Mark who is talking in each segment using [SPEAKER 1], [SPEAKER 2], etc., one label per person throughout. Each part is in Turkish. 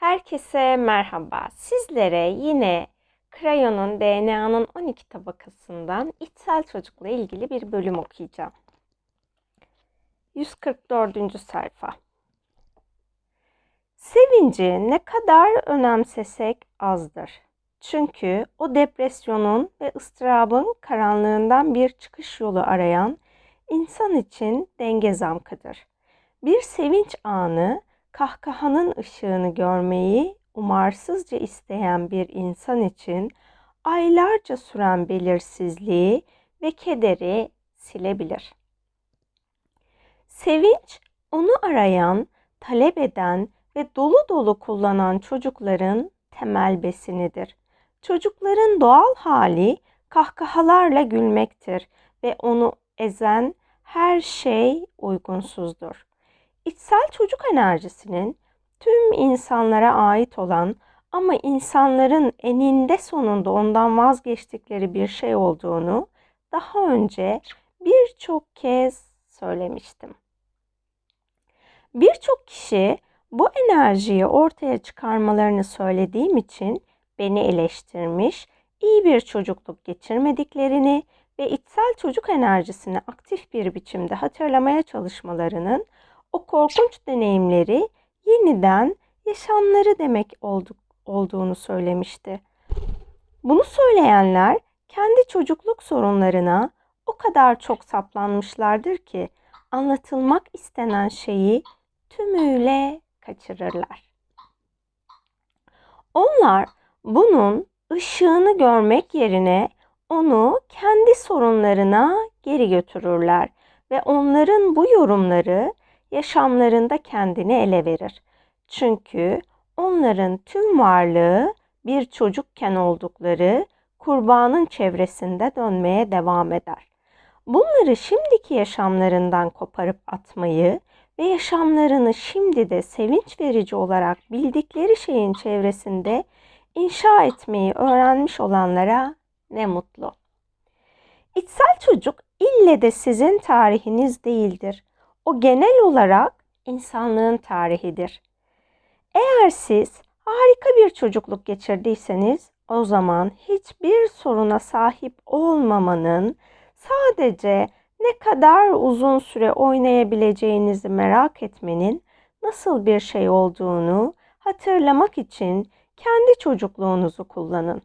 [SPEAKER 1] Herkese merhaba. Sizlere yine Krayon'un DNA'nın 12 tabakasından içsel çocukla ilgili bir bölüm okuyacağım. 144. sayfa. Sevinci ne kadar önemsesek azdır. Çünkü o depresyonun ve ıstırabın karanlığından bir çıkış yolu arayan insan için denge zamkıdır. Bir sevinç anı kahkahanın ışığını görmeyi umarsızca isteyen bir insan için aylarca süren belirsizliği ve kederi silebilir. Sevinç onu arayan, talep eden ve dolu dolu kullanan çocukların temel besinidir. Çocukların doğal hali kahkahalarla gülmektir ve onu ezen her şey uygunsuzdur. İçsel çocuk enerjisinin tüm insanlara ait olan ama insanların eninde sonunda ondan vazgeçtikleri bir şey olduğunu daha önce birçok kez söylemiştim. Birçok kişi bu enerjiyi ortaya çıkarmalarını söylediğim için beni eleştirmiş, iyi bir çocukluk geçirmediklerini ve içsel çocuk enerjisini aktif bir biçimde hatırlamaya çalışmalarının o korkunç deneyimleri yeniden yaşamları demek olduk, olduğunu söylemişti. Bunu söyleyenler kendi çocukluk sorunlarına o kadar çok saplanmışlardır ki anlatılmak istenen şeyi tümüyle kaçırırlar. Onlar bunun ışığını görmek yerine onu kendi sorunlarına geri götürürler ve onların bu yorumları yaşamlarında kendini ele verir. Çünkü onların tüm varlığı bir çocukken oldukları kurbanın çevresinde dönmeye devam eder. Bunları şimdiki yaşamlarından koparıp atmayı ve yaşamlarını şimdi de sevinç verici olarak bildikleri şeyin çevresinde inşa etmeyi öğrenmiş olanlara ne mutlu. İçsel çocuk ille de sizin tarihiniz değildir. O genel olarak insanlığın tarihidir. Eğer siz harika bir çocukluk geçirdiyseniz o zaman hiçbir soruna sahip olmamanın sadece ne kadar uzun süre oynayabileceğinizi merak etmenin nasıl bir şey olduğunu hatırlamak için kendi çocukluğunuzu kullanın.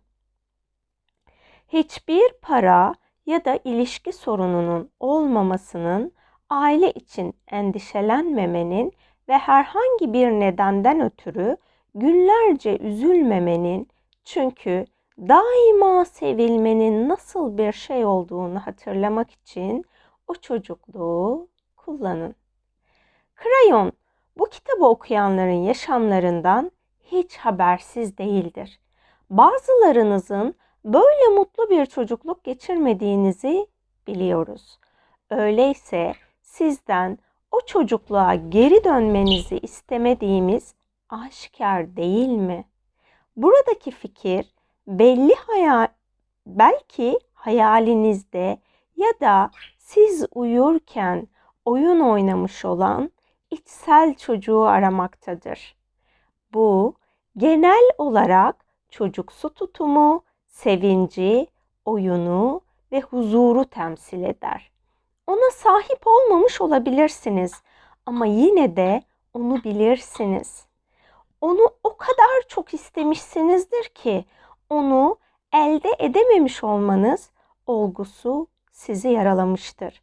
[SPEAKER 1] Hiçbir para ya da ilişki sorununun olmamasının aile için endişelenmemenin ve herhangi bir nedenden ötürü günlerce üzülmemenin çünkü daima sevilmenin nasıl bir şey olduğunu hatırlamak için o çocukluğu kullanın. Krayon bu kitabı okuyanların yaşamlarından hiç habersiz değildir. Bazılarınızın böyle mutlu bir çocukluk geçirmediğinizi biliyoruz. Öyleyse sizden o çocukluğa geri dönmenizi istemediğimiz aşikar değil mi? Buradaki fikir belli hayal belki hayalinizde ya da siz uyurken oyun oynamış olan içsel çocuğu aramaktadır. Bu genel olarak çocuksu tutumu, sevinci, oyunu ve huzuru temsil eder. Ona sahip olmamış olabilirsiniz ama yine de onu bilirsiniz. Onu o kadar çok istemişsinizdir ki onu elde edememiş olmanız olgusu sizi yaralamıştır.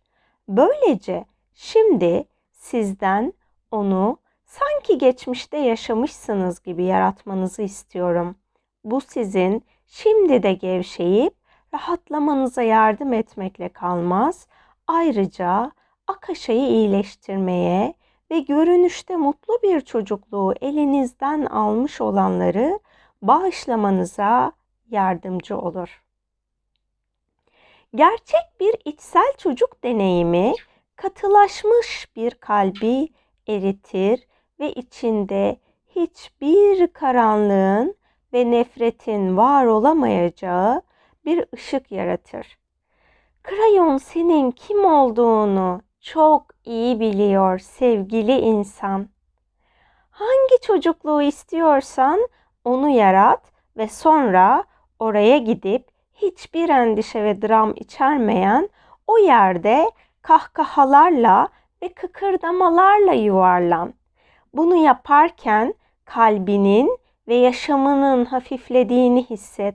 [SPEAKER 1] Böylece şimdi sizden onu sanki geçmişte yaşamışsınız gibi yaratmanızı istiyorum. Bu sizin şimdi de gevşeyip rahatlamanıza yardım etmekle kalmaz Ayrıca Akaşa'yı iyileştirmeye ve görünüşte mutlu bir çocukluğu elinizden almış olanları bağışlamanıza yardımcı olur. Gerçek bir içsel çocuk deneyimi katılaşmış bir kalbi eritir ve içinde hiçbir karanlığın ve nefretin var olamayacağı bir ışık yaratır. Krayon senin kim olduğunu çok iyi biliyor sevgili insan. Hangi çocukluğu istiyorsan onu yarat ve sonra oraya gidip hiçbir endişe ve dram içermeyen o yerde kahkahalarla ve kıkırdamalarla yuvarlan. Bunu yaparken kalbinin ve yaşamının hafiflediğini hisset.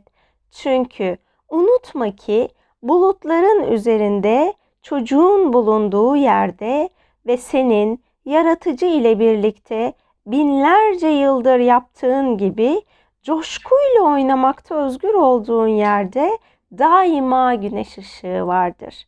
[SPEAKER 1] Çünkü unutma ki bulutların üzerinde çocuğun bulunduğu yerde ve senin yaratıcı ile birlikte binlerce yıldır yaptığın gibi coşkuyla oynamakta özgür olduğun yerde daima güneş ışığı vardır.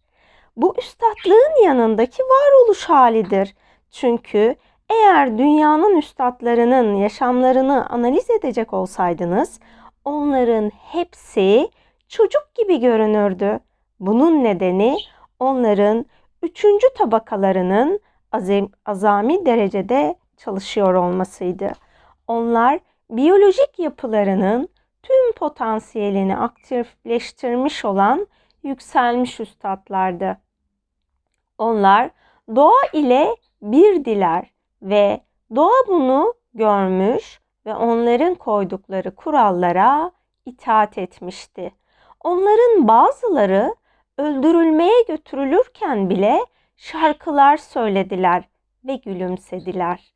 [SPEAKER 1] Bu üstadlığın yanındaki varoluş halidir. Çünkü eğer dünyanın üstadlarının yaşamlarını analiz edecek olsaydınız, onların hepsi çocuk gibi görünürdü. Bunun nedeni onların üçüncü tabakalarının azim, azami derecede çalışıyor olmasıydı. Onlar biyolojik yapılarının tüm potansiyelini aktifleştirmiş olan yükselmiş üstadlardı. Onlar doğa ile bir diler ve doğa bunu görmüş ve onların koydukları kurallara itaat etmişti. Onların bazıları öldürülmeye götürülürken bile şarkılar söylediler ve gülümsediler.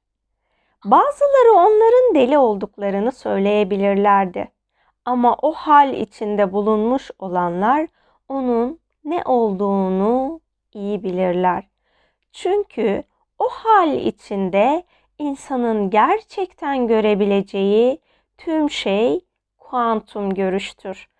[SPEAKER 1] Bazıları onların deli olduklarını söyleyebilirlerdi. Ama o hal içinde bulunmuş olanlar onun ne olduğunu iyi bilirler. Çünkü o hal içinde insanın gerçekten görebileceği tüm şey kuantum görüştür.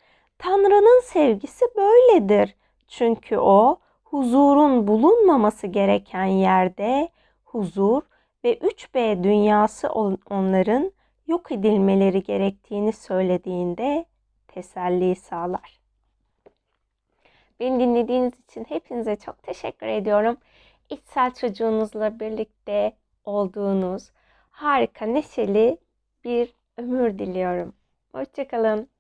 [SPEAKER 1] Tanrı'nın sevgisi böyledir. Çünkü o huzurun bulunmaması gereken yerde huzur ve 3B dünyası onların yok edilmeleri gerektiğini söylediğinde teselli sağlar. Beni dinlediğiniz için hepinize çok teşekkür ediyorum. İçsel çocuğunuzla birlikte olduğunuz harika, neşeli bir ömür diliyorum. Hoşçakalın.